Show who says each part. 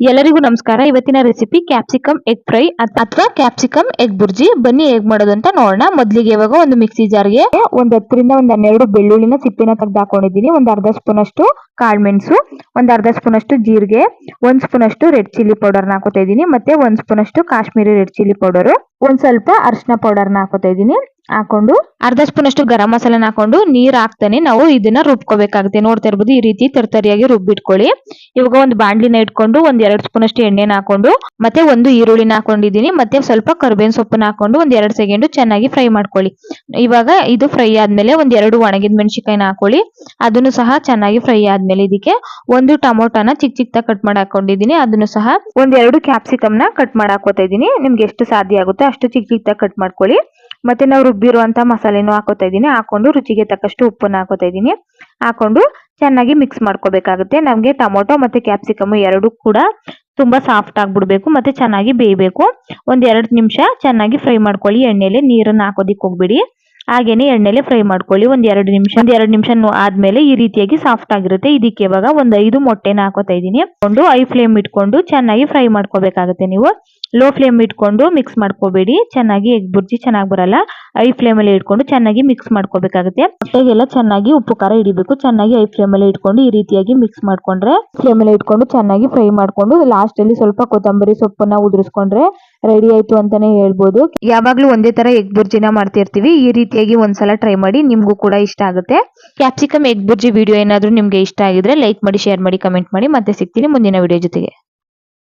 Speaker 1: ಎಲ್ಲರಿಗೂ ನಮಸ್ಕಾರ. ಇವತ್ತಿನ ರೆಸಿಪಿ ಕ್ಯಾಪ್ಸಿಕಮ್ ಎಗ್ ಫ್ರೈ ಅಥವಾ ಕ್ಯಾಪ್ಸಿಕಮ್ ಎಗ್ ಬುರ್ಜಿ. ಬನ್ನಿ ಹೇಗ್ ಮಾಡೋದು ಅಂತ ನೋಡೋಣ. ಮೊದಲಿಗೆ ಇವಾಗ ಒಂದು ಮಿಕ್ಸಿ ಜಾರ್ಗೆ ಒಂದ್ ಹತ್ತರಿಂದ ಒಂದ್ ಹನ್ನೆರಡು ಬೆಳ್ಳುಳ್ಳಿನ ಸಿಪ್ಪಿನ ತೆಗೆದು ಹಾಕೊಂಡಿದ್ದೀನಿ. ಒಂದ್ ಅರ್ಧ ಸ್ಪೂನ್ ಅಷ್ಟು ಕಾಳ್ಮೆಣಸು ಒಂದ್ ಅರ್ಧ ಸ್ಪೂನ್ ಅಷ್ಟು ಜೀರಿಗೆ, ಒಂದ್ ಸ್ಪೂನ್ ಅಷ್ಟು ರೆಡ್ ಚಿಲ್ಲಿ ಪೌಡರ್ ಹಾಕೋತಾ ಇದ್ದೀನಿ. ಮತ್ತೆ ಒಂದ್ ಸ್ಪೂನ್ ಅಷ್ಟು ಕಾಶ್ಮೀರಿ ರೆಡ್ ಚಿಲ್ಲಿ ಪೌಡರ್, ಒಂದ್ ಸ್ವಲ್ಪ ಅರಿಶಿನ ಪೌಡರ್ನ ಹಾಕೋತಾ ಇದೀನಿ ಹಾಕೊಂಡು ಅರ್ಧ ಸ್ಪೂನ್ ಅಷ್ಟು ಗರಂ ಮಸಾಲೆನ ಹಾಕೊಂಡು ನೀರ್ ಹಾಕ್ತಾನೆ. ನಾವು ಇದನ್ನ ರುಬ್ಕೋಬೇಕಾಗುತ್ತೆ. ನೋಡ್ತಾ ಇರ್ಬೋದು ಈ ರೀತಿ ತರ್ತರಿಯಾಗಿ ರುಬ್ಬಿಟ್ಕೊಳ್ಳಿ. ಇವಾಗ ಒಂದು ಬಾಂಡ್ಲಿನ ಇಟ್ಕೊಂಡು ಒಂದ್ ಎರಡ್ ಸ್ಪೂನ್ ಎಣ್ಣೆನ ಹಾಕೊಂಡು, ಮತ್ತೆ ಒಂದು ಈರುಳ್ಳಿನ ಹಾಕೊಂಡಿದೀನಿ ಮತ್ತೆ ಸ್ವಲ್ಪ ಕರ್ಬೇವಿನ ಸೊಪ್ಪನ್ನ ಹಾಕೊಂಡು ಒಂದ್ ಎರಡ್ ಸೆಕೆಂಡ್ ಚೆನ್ನಾಗಿ ಫ್ರೈ ಮಾಡ್ಕೊಳ್ಳಿ. ಇವಾಗ ಇದು ಫ್ರೈ ಆದ್ಮೇಲೆ ಒಂದ್ ಎರಡು ಒಣಗಿದ ಮೆಣಸಿಕಾಯಿನ ಹಾಕೊಳ್ಳಿ. ಅದನ್ನು ಸಹ ಚೆನ್ನಾಗಿ ಫ್ರೈ ಆದ್ಮೇಲೆ ಇದಕ್ಕೆ ಒಂದು ಟೊಮೊಟೊನ ಚಿಕ್ಕ ಚಿಕ್ಕ ಕಟ್ ಮಾಡಿ ಹಾಕೊಂಡಿದೀನಿ ಅದನ್ನು ಸಹ ಒಂದ್ ಎರಡು ಕ್ಯಾಪ್ಸಿಕಮ್ ಕಟ್ ಮಾಡಿ ಹಾಕೋತಾ ಇದೀನಿ ನಿಮ್ಗೆ ಎಷ್ಟು ಸಾಧ್ಯ ಆಗುತ್ತೆ ಅಷ್ಟು ಚಿಕ್ಕ ಚಿಕ್ಕ ಕಟ್ ಮಾಡ್ಕೊಳ್ಳಿ. ಮತ್ತೆ ನಾವು ರುಬ್ಬಿರುವಂತ ಮಸಾಲೆನೂ ಹಾಕೋತಾ ಇದೀನಿ ಹಾಕೊಂಡು ರುಚಿಗೆ ತಕ್ಕಷ್ಟು ಉಪ್ಪನ್ನ ಹಾಕೋತಾ ಇದೀನಿ ಹಾಕೊಂಡು ಚೆನ್ನಾಗಿ ಮಿಕ್ಸ್ ಮಾಡ್ಕೋಬೇಕಾಗುತ್ತೆ. ನಮಗೆ ಟೊಮೊಟೊ ಮತ್ತೆ ಕ್ಯಾಪ್ಸಿಕಮ್ ಎರಡು ಕೂಡ ತುಂಬಾ ಸಾಫ್ಟ್ ಆಗ್ಬಿಡ್ಬೇಕು ಮತ್ತೆ ಚೆನ್ನಾಗಿ ಬೇಯಬೇಕು. ಒಂದ್ ಎರಡು ನಿಮಿಷ ಚೆನ್ನಾಗಿ ಫ್ರೈ ಮಾಡ್ಕೊಳ್ಳಿ. ಎಣ್ಣೆಲೆ ನೀರನ್ನ ಹಾಕೋದಿಕ್ ಹೋಗ್ಬಿಡಿ. ಹಾಗೇನೆ ಎಣ್ಣೆಲೆ ಫ್ರೈ ಮಾಡ್ಕೊಳ್ಳಿ. ಒಂದ್ ಎರಡು ನಿಮಿಷ, ಒಂದ್ ಎರಡು ನಿಮಿಷ ಆದ್ಮೇಲೆ ಈ ರೀತಿಯಾಗಿ ಸಾಫ್ಟ್ ಆಗಿರುತ್ತೆ. ಇದಕ್ಕೆ ಇವಾಗ ಒಂದ್ ಐದು ಮೊಟ್ಟೆನ ಹಾಕೋತಾ ಕೊಂಡು ಐ ಫ್ಲೇಮ್ ಇಟ್ಕೊಂಡು ಚೆನ್ನಾಗಿ ಫ್ರೈ ಮಾಡ್ಕೋಬೇಕಾಗುತ್ತೆ ನೀವು. ಲೋ ಫ್ಲೇಮ್ ಇಟ್ಕೊಂಡು ಮಿಕ್ಸ್ ಮಾಡ್ಕೋಬೇಡಿ. ಚೆನ್ನಾಗಿ ಎಗ್ ಬುರ್ಜಿ ಚೆನ್ನಾಗಿ ಬರಲ್ಲ. ಐ ಫ್ಲೇಮ್ ಅಲ್ಲಿ ಇಟ್ಕೊಂಡು ಚೆನ್ನಾಗಿ ಮಿಕ್ಸ್ ಮಾಡ್ಕೋಬೇಕಾಗುತ್ತೆ. ಮೊಟ್ಟೆಗೆಲ್ಲ ಚೆನ್ನಾಗಿ ಉಪ್ಪು ಖಾರ ಹಿಡಿಬೇಕು. ಚೆನ್ನಾಗಿ ಐ ಫ್ಲೇಮ್ ಅಲ್ಲಿ ಇಟ್ಕೊಂಡು ಈ ರೀತಿಯಾಗಿ ಮಿಕ್ಸ್ ಮಾಡ್ಕೊಂಡ್ರೆ ಫ್ಲೇಮ್ ಅಲ್ಲಿ ಇಟ್ಕೊಂಡು ಚೆನ್ನಾಗಿ ಫ್ರೈ ಮಾಡ್ಕೊಂಡು ಲಾಸ್ಟ್ ಅಲ್ಲಿ ಸ್ವಲ್ಪ ಕೊತ್ತಂಬರಿ ಸೊಪ್ಪನ್ನ ಉದುರಿಸ್ಕೊಂಡ್ರೆ ರೆಡಿ ಆಯ್ತು ಅಂತಾನೆ ಹೇಳ್ಬೋದು. ಯಾವಾಗ್ಲೂ ಒಂದೇ ತರ ಎಗ್ ಬುರ್ಜಿನ ಮಾಡ್ತಿರ್ತೀವಿ. ಈ ರೀತಿಯಾಗಿ ಒಂದ್ಸಲ ಟ್ರೈ ಮಾಡಿ ನಿಮ್ಗೂ ಕೂಡ ಇಷ್ಟ ಆಗುತ್ತೆ. ಕ್ಯಾಪ್ಸಿಕಮ್ ಎಗ್ ಬುರ್ಜಿ ವಿಡಿಯೋ ಏನಾದ್ರೂ ನಿಮ್ಗೆ ಇಷ್ಟ ಆಗಿದ್ರೆ ಲೈಕ್ ಮಾಡಿ ಶೇರ್ ಮಾಡಿ ಕಮೆಂಟ್ ಮಾಡಿ. ಮತ್ತೆ ಸಿಗ್ತೀನಿ ಮುಂದಿನ ವಿಡಿಯೋ ಜೊತೆಗೆ.